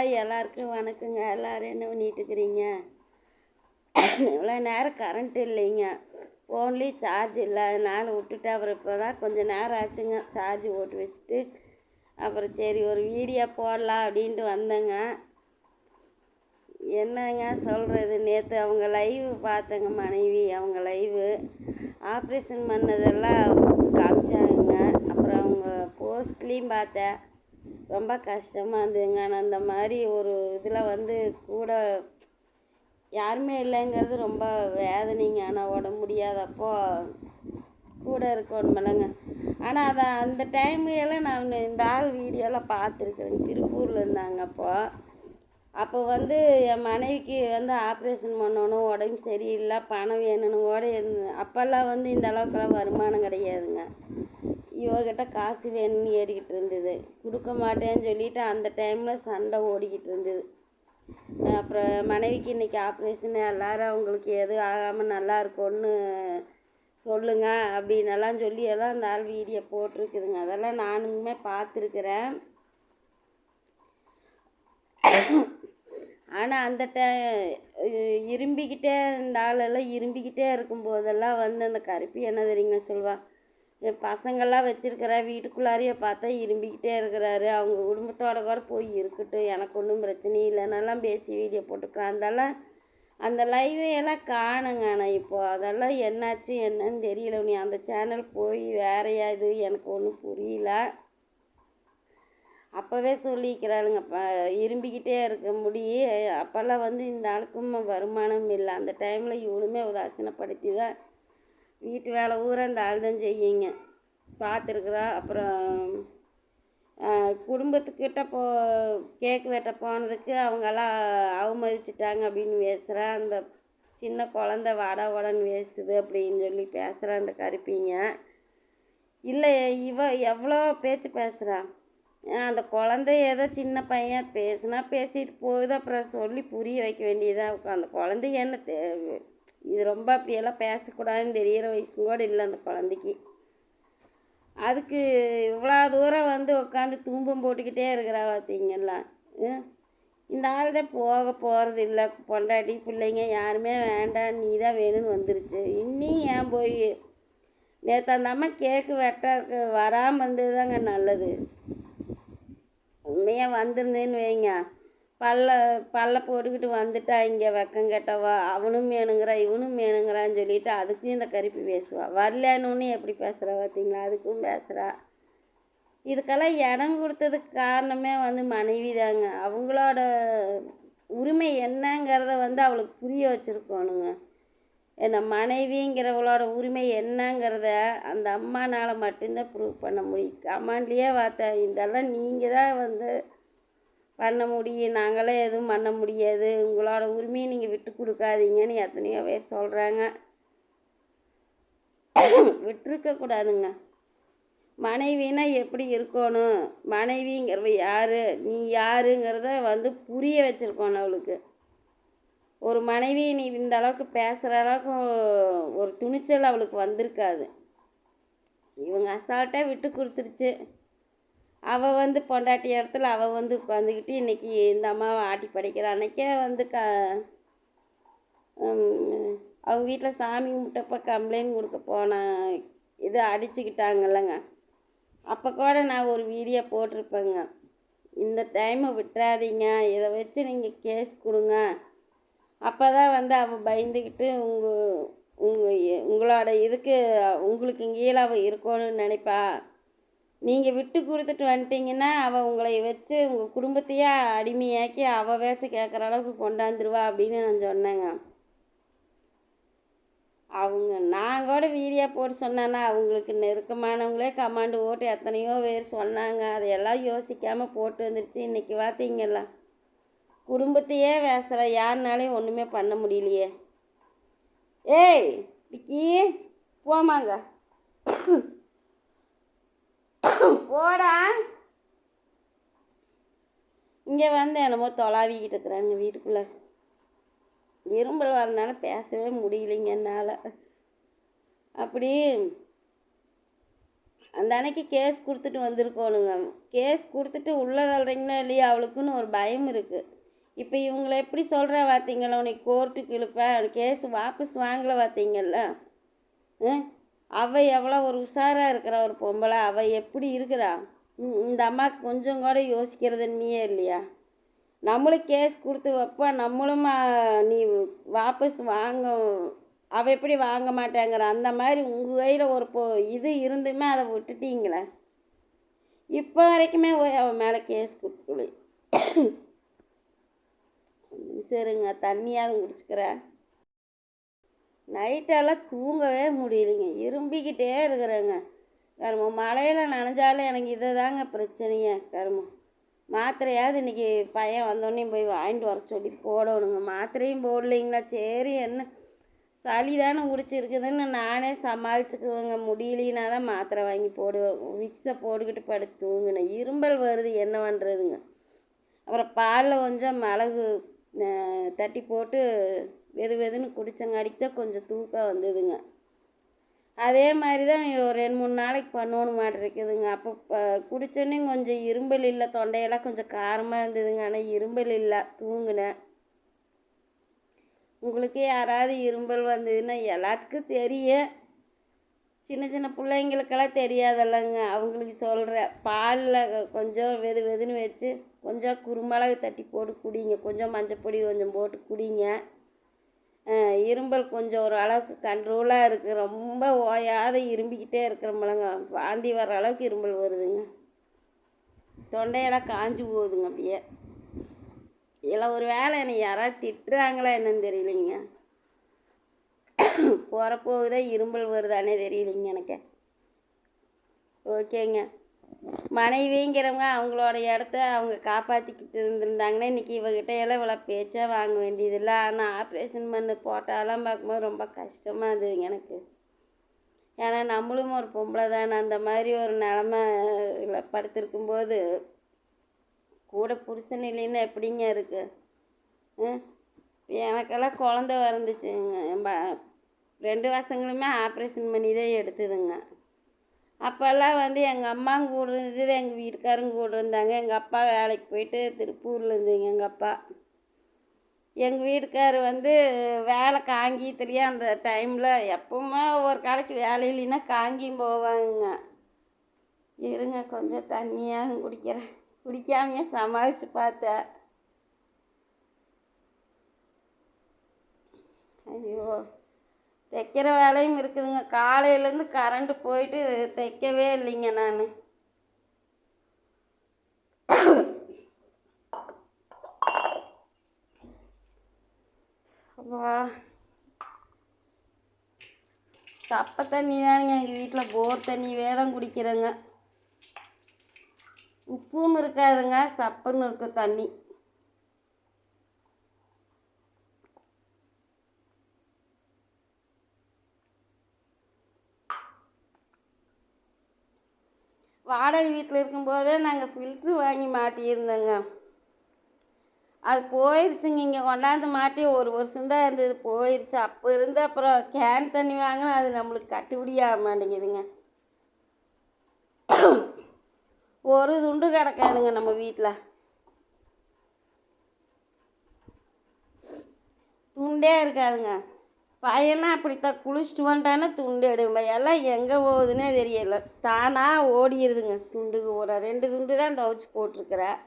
Hi எல்லாருக்கும் வணக்கங்க. எல்லோரும் என்ன பண்ணிட்டு இருக்கிறீங்க இவ்வளோ நேரம் கரண்ட் இல்லைங்க. ஃபோன்லேயும் சார்ஜ் இல்லை. அதனால் விட்டுட்டு அப்புறம் இப்போ தான் கொஞ்சம் நேரம் ஆச்சுங்க. சார்ஜ் ஓட்டு வச்சுட்டு அப்புறம் சரி ஒரு வீடியோ போடலாம் அப்படின்ட்டு வந்தேங்க. என்னங்க சொல்கிறது நேற்று அவங்க லைவ் பார்த்தேங்க மனைவி. அவங்க லைவு ஆப்ரேஷன் பண்ணதெல்லாம் காமிச்சாங்க அப்புறம் அவங்க போஸ்ட்லேயும் பார்த்தேன். ரொம்ப கஷ்டமாக இருந்ததுங்க. ஆனால் அந்த மாதிரி ஒரு இதில் வந்து கூட யாருமே இல்லைங்கிறது ரொம்ப வேதனைங்க. ஆனால் உடம்பு முடியாதப்போ கூட இருக்கணுமில்லங்க ஆனால் அதை அந்த டைம்லையெல்லாம் நான் இந்த ஆள் வீடியோலாம் பார்த்துருக்குறேங்க திருப்பூரில் இருந்தாங்க அப்போ. அப்போ வந்து என் மனைவிக்கு வந்து ஆப்ரேஷன் பண்ணணும் உடம்பு சரியில்லை பணம் வேணும்னு கூட அப்போல்லாம் வந்து இந்த அளவுக்குலாம் வருமானம் கிடையாதுங்க. இவகிட்ட காசு வேணும்னு ஏறிக்கிட்டு இருந்தது. கொடுக்க மாட்டேன்னு சொல்லிட்டு அந்த டைமில் சண்டை ஓடிக்கிட்டு இருந்தது. அப்புறம் மனைவிக்கு இன்றைக்கி ஆப்ரேஷன் எல்லோரும் அவங்களுக்கு எதுவும் ஆகாமல் நல்லா இருக்கும்னு சொல்லுங்க அப்படின்னெல்லாம் சொல்லி எல்லாம் அந்த ஆள் வீடியோ போட்டிருக்குதுங்க. அதெல்லாம் நானுமே பார்த்துருக்குறேன். ஆனால் அந்த டை இரும்பிக்கிட்டே இந்த ஆளெல்லாம் இரும்பிக்கிட்டே இருக்கும்போதெல்லாம் வந்து அந்த கருப்பி என்ன தெரியுங்க சொல்வா பசங்கள்லாம் வச்சிருக்கிற வீட்டுக்குள்ளாரையே பார்த்தா இரும்பிக்கிட்டே இருக்கிறாரு. அவங்க குடும்பத்தோட கூட போய் இருக்கட்டும். எனக்கு ஒன்றும் பிரச்சனை இல்லைன்னெல்லாம் பேசி வீடியோ போட்டுருக்கான் அதெல்லாம் அந்த லைவை எல்லாம் காணுங்க ஆனால் இப்போது அதெல்லாம் என்னாச்சு என்னன்னு தெரியல. நீ அந்த சேனல் போய் வேறையா இது எனக்கு ஒன்றும் புரியல. அப்போவே சொல்லிக்கிறாளுங்க ப இரும்பிக்கிட்டே இருக்க முடி. அப்போல்லாம் வந்து இந்த ஆளுக்கும் வருமானம் இல்லை. அந்த டைமில் இவளுமே உதாசீனப்படுத்தி தான் வீட்டு வேலை ஊரா இந்த ஆள் தான் செய்யுங்க. பார்த்துருக்குறா அப்புறம் குடும்பத்துக்கிட்ட போ கேக்கு வெட்ட போனதுக்கு அவங்கெல்லாம் அவமதிச்சிட்டாங்க அப்படின்னு பேசுகிறா அந்த சின்ன குழந்த வாடா வாடன்னு பேசுது அப்படின்னு சொல்லி பேசுகிறா அந்த கருப்பிங்க. இல்லை இவ எவ்வளோ பேச்சு பேசுகிறா அந்த குழந்தை ஏதோ சின்ன பையன் பேசுனா பேசிட்டு போகுது அப்புறம் சொல்லி புரிய வைக்க வேண்டியதாக அந்த குழந்தை என்ன இது ரொம்ப அப்படியெல்லாம் பேசக்கூடாதுன்னு தெரிகிற வயசும் கூட இல்லை அந்த குழந்தைக்கு. அதுக்கு இவ்வளோ தூரம் வந்து உட்காந்து தூம்பம் போட்டுக்கிட்டே இருக்கிறா பார்த்தீங்கல்லாம் இந்த ஆள் போக போகிறது இல்லை. பொண்டாட்டி பிள்ளைங்க யாருமே வேண்டாம் நீ தான் வேணும்னு வந்துருச்சு. இன்னும் ஏன் போய்? நேற்று அந்த அம்மா கேக்கு வெட்ட வராமல் இருந்தது தாங்க நல்லது. உண்மையாக வந்திருந்தேன்னு வைங்க. பல்ல பல்ல போட்டுக்கிட்டு வந்துட்டா இங்கே வெக்கம் கெட்டவா? அவனும் வேணுங்கிறா இவனும் வேணுங்கிறான்னு சொல்லிட்டு அதுக்கும் இந்த கருப்பி பேசுவா. வரலன்னு எப்படி பேசுகிறா பார்த்தீங்களா அதுக்கும் பேசுகிறா இதுக்கெல்லாம் இடம் கொடுத்ததுக்கு காரணமே வந்து மனைவி தாங்க. அவங்களோட உரிமை என்னங்கிறத வந்து அவளுக்கு புரிய வச்சுருக்கணுங்க. இந்த மனைவிங்கிறவளோட உரிமை என்னங்கிறத அந்த அம்மானால் மட்டும்தான் ப்ரூவ் பண்ண முடியும். கமாண்ட்லேயே பார்த்தேன் இதெல்லாம் நீங்கள் தான் வந்து பண்ண முடியும் நாங்களே எதுவும் பண்ண முடியாது. உங்களோட உரிமையை நீங்கள் விட்டு கொடுக்காதீங்கன்னு எத்தனையோ பேர் சொல்கிறாங்க விட்டுருக்க கூடாதுங்க. மனைவினா எப்படி இருக்கணும்? மனைவிங்கிறவ யார்? நீ யாருங்கிறத வந்து புரிய வச்சுருக்கணும் அவளுக்கு. ஒரு மனைவி நீ இந்த அளவுக்கு பேசுகிற அளவுக்கு ஒரு துணிச்சல் அவளுக்கு வந்திருக்காது. இவங்க அசால்ட்டாக விட்டு கொடுத்துருச்சு. அவள் வந்து பொண்டாட்டி இடத்துல அவள் வந்து உட்காந்துக்கிட்டு இன்றைக்கி இந்த அம்மாவை ஆட்டி படைக்கிற. அன்றைக்கே வந்து க அவங்க வீட்டில் சாமி கும்பிட்டப்போ கம்ப்ளைண்ட் கொடுக்க போன இது அடிச்சுக்கிட்டாங்கல்லங்க. அப்போ கூட நான் ஒரு வீடியோ போட்டிருப்பேங்க. இந்த டைமை விட்டுறாதீங்க. இதை வச்சு நீங்கள் கேஸ் கொடுங்க. அப்போ தான் வந்து அவள் பயந்துக்கிட்டு உங்கள் உங்கள் உங்களோட இதுக்கு உங்களுக்கு கீழே அவள் இருக்கணும்னு நினைப்பா. நீங்கள் விட்டு கொடுத்துட்டு வந்துட்டீங்கன்னா அவள் உங்களை வச்சு உங்கள் குடும்பத்தையே அடிமையாக்கி அவள் வேச்சு கேட்குற அளவுக்கு கொண்டாந்துருவா அப்படின்னு நான் சொன்னேங்க. அவங்க நான் கூட வீடியோ போட்டு சொன்னேன்னா அவங்களுக்கு நெருக்கமானவங்களே கமாண்டு ஓட்டு எத்தனையோ பேர் சொன்னாங்க. அதையெல்லாம் யோசிக்காமல் போட்டு வந்துருச்சு. இன்றைக்கி பார்த்தீங்களா குடும்பத்தையே பேசுகிற யாருனாலையும் ஒன்றுமே பண்ண முடியலையே. ஏய் விக்கி போமாங்க போடா. இங்கே வந்து என்னமோ தொலாவிக்கிட்டு இருக்கிறாங்க வீட்டுக்குள்ளே. இரும்பல் வரனால பேசவே முடியலைங்க என்னால். அப்படி அந்த அன்னைக்கு கேஸ் கொடுத்துட்டு வந்திருக்கோனுங்க கேஸ் கொடுத்துட்டு உள்ளே தள்ளுறீங்களா இல்லையா? அவளுக்குன்னு ஒரு பயம் இருக்குது இப்போ இவங்கள எப்படி சொல்கிற பார்த்தீங்களா உனக்கு கோர்ட்டுக்கு இழுப்பேன் கேஸ் வாபஸ் வாங்கலை பார்த்தீங்கல்ல ஆ? அவள் எவ்வளோ ஒரு உஷாராக இருக்கிற ஒரு பொம்பளை. அவள் எப்படி இருக்கிறா? இந்த அம்மாவுக்கு கொஞ்சம் கூட யோசிக்கிறது இல்லையா? நம்மளும் கேஸ் கொடுத்து வைப்போம் நம்மளும் நீ வாபஸ் வாங்க அவள் எப்படி வாங்க மாட்டேங்கிற? அந்த மாதிரி உங்கள் கையில் ஒரு பொ இது இருந்துமே அதை விட்டுட்டீங்களே. இப்போ வரைக்குமே அவன் மேலே கேஸ் கொடுக்கல. சரிங்க தண்ணியாவது குடிச்சுக்கிறேன். நைட்டெல்லாம் தூங்கவே முடியலைங்க. இரும்பிக்கிட்டே இருக்கிறேங்க. கருமம் மழையில் நனைஞ்சாலும் எனக்கு இதை தாங்க பிரச்சனைங்க கருமம் மாத்திரையாவது இன்னைக்கு பையன் வந்தோடனே போய் வாங்கிட்டு வர சொல்லி போடணுங்க. மாத்திரையும் போடலைங்களா? சரி என்ன? சளி தானே பிடிச்சிருக்குதுன்னு நானே சமாளிச்சுக்குவேங்க. முடியலைன்னா தான் மாத்திரை வாங்கி போடுவேன் விக்ஸை போட்டுக்கிட்டு படுத்து தூங்கினேன். இரும்பல் வருது என்ன பண்ணுறதுங்க அப்புறம் பாலில் கொஞ்சம் மிளகு தட்டி போட்டு வெது வெதுன்னு குடித்தங்காடிக்கு தான் கொஞ்சம் தூக்கம் வந்ததுங்க. அதே மாதிரி தான் ஒரு ரெண்டு மூணு நாளைக்கு பண்ணணும் மாட்டிருக்குதுங்க அப்போ குடித்தோன்னே கொஞ்சம் இரும்பல் இல்லை தொண்டையெல்லாம் கொஞ்சம் காரமாக இருந்ததுங்க. ஆனால் இரும்பல் இல்லை தூங்கினேன் உங்களுக்கு யாராவது இரும்பல் வந்ததுன்னா எல்லாத்துக்கும் தெரியும். சின்ன சின்ன பிள்ளைங்களுக்கெல்லாம் தெரியாதல்லங்க. அவங்களுக்கு சொல்கிறேன் பாலில் கொஞ்சம் வெது வெதுன்னு வச்சு கொஞ்சம் குறுமிளகு தட்டி போட்டு குடிங்க. கொஞ்சம் மஞ்சப்பொடி கொஞ்சம் போட்டு குடிங்க. இரும்பல் கொஞ்சம் ஒரு அளவுக்கு கண்ட்ரோலாக இருக்குது ரொம்ப ஓயாத இரும்பிக்கிட்டே இருக்கிறோம்லங்க. வாந்தி வர அளவுக்கு இரும்பல் வருதுங்க. தொண்டையெல்லாம் காஞ்சி போகுதுங்க அப்படியே. இல்லை ஒரு வேளை என்னை யாராவது திட்டுறாங்களா என்னன்னு தெரியலைங்க. போகிறப்போகுதா இரும்பல் வருதானே தெரியலைங்க எனக்கு. ஓகேங்க. மனைவிங்கிறவங்க அவங்களோட இடத்த அவங்க காப்பாற்றிக்கிட்டு இருந்திருந்தாங்கன்னா இன்றைக்கி இவகிட்ட எல்லாம் இவ்வளோ பேச்சாக வாங்க வேண்டியதில்லை. ஆனால் ஆப்ரேஷன் பண்ண போட்டாலாம் பார்க்கும்போது ரொம்ப கஷ்டமாக இருந்ததுங்க எனக்கு. ஏன்னா நம்மளும் ஒரு பொம்பளை தானே. அந்த மாதிரி ஒரு நிலமை படுத்திருக்கும்போது கூட புருஷன் இல்லைன்னா எப்படிங்க இருக்குது எனக்கெல்லாம் குழந்த வந்துச்சுங்க ரெண்டு வருஷங்களுமே ஆப்ரேஷன் பண்ணி தான் எடுத்ததுங்க. அப்போல்லாம் வந்து எங்கள் அம்மா கூட இருந்தது எங்கள் வீட்டுக்காரங்க கூட இருந்தாங்க. எங்கள் அப்பா வேலைக்கு போயிட்டு திருப்பூரில் இருந்தீங்க எங்கள் அப்பா. எங்கள் வீட்டுக்கார் வந்து வேலை காங்கியத்துலேயே அந்த டைமில் எப்பவுமே ஒரு காலைக்கு வேலை இல்லைன்னா காங்கியும் போவாங்க இருங்க கொஞ்சம் தண்ணியாக குடிக்கிறேன். குடிக்காமையே சமாளித்து பார்த்தேன். ஐயோ. தைக்கிற வேலையும் இருக்குதுங்க. காலையிலேருந்து கரண்ட்டு போயிட்டு தைக்கவே இல்லைங்க நான். அப்பா. சப்பை தண்ணி தானுங்க எங்கள் வீட்டில் போர் தண்ணி வேடம் குடிக்கிறேங்க. உப்பும் இருக்காதுங்க சப்புன்னு இருக்கும் தண்ணி. வாடகை வீட்டில் இருக்கும்போதே நாங்கள் ஃபில்ட்ரு வாங்கி மாட்டியிருந்தோங்க. அது போயிருச்சுங்க இங்கே கொண்டாந்து மாட்டி ஒரு வருஷம்தான் இருந்தது போயிருச்சு. அப்போ இருந்து அப்புறம் கேன் தண்ணி வாங்கினா அது நம்மளுக்கு கட்டுப்படியாக மாட்டேங்குதுங்க. ஒரு துண்டு கிடக்காதுங்க நம்ம வீட்டில் துண்டே இருக்காதுங்க. பையனா அப்படித்தான் குளிச்சுட்டு வந்துட்டானே துண்டு எடுங்க எல்லாம் எங்கே போகுதுன்னே தெரியல. தானாக ஓடிடுதுங்க துண்டுக்கு ஒரு ரெண்டு துண்டு தான் துவைச்சி போட்டிருக்கிறேன்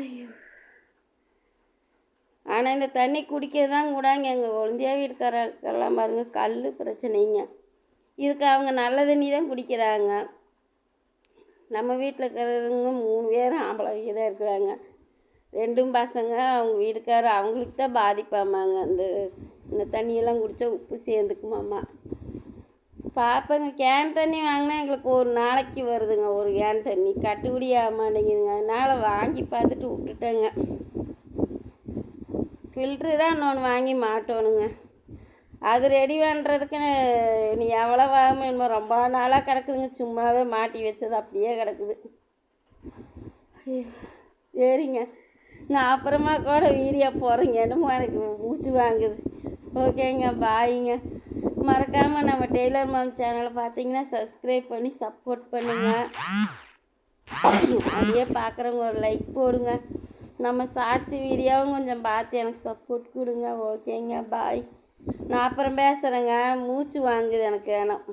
ஐயோ. ஆனால் இந்த தண்ணி குடிக்க தான் கூடாங்க. எங்கள் ஒழுந்தியா வீட்டுக்காரருக்கெல்லாம் பாருங்க கல் பிரச்சனைங்க. இதுக்கு அவங்க நல்ல தண்ணி தான் குடிக்கிறாங்க. நம்ம வீட்டில் இருக்கிறவங்க மூணு பேர் ஆம்பளைங்க தான் இருக்கிறாங்க. ரெண்டும் பசங்க அவங்க வீட்டுக்காரர் அவங்களுக்கு தான் பாதிப்பாமாங்க. அந்த இந்த தண்ணியெல்லாம் குடித்தா உப்பு சேர்ந்துக்குமாம்மா பார்ப்பேங்க கேன் தண்ணி வாங்கினா எங்களுக்கு ஒரு நாளைக்கு வருதுங்க ஒரு கேன் தண்ணி. கட்டுப்படி ஆக மாட்டேங்குதுங்க. அதனால் வாங்கி பார்த்துட்டு விட்டுட்டேங்க. ஃபில்ட்ரு தான் இன்னொன்று வாங்கி மாட்டோனுங்க அது ரெடி பண்ணுறதுக்கு நீ எவ்வளோ ஆகும் என்னமோ ரொம்ப நாளாக கிடக்குதுங்க. சும்மாவே மாட்டி வச்சது அப்படியே கிடக்குது. சரிங்க. நான் அப்புறமா கூட வீடியோ போகிறேங்க என்னமோ எனக்கு மூச்சு வாங்குது. ஓகேங்க பாய்ங்க. மறக்காமல் நம்ம டெய்லர் மாம் சேனலை பார்த்தீங்கன்னா சப்ஸ்கிரைப் பண்ணி சப்போர்ட் பண்ணுங்கள் அப்படியே பார்க்குறவங்க ஒரு லைக் போடுங்க. நம்ம ஷார்ட்ஸ் வீடியோவும் கொஞ்சம் பார்த்து எனக்கு சப்போர்ட் கொடுங்க. ஓகேங்க பாய் நான் அப்புறம் பேசுகிறேங்க மூச்சு வாங்குது எனக்கு வேணும்.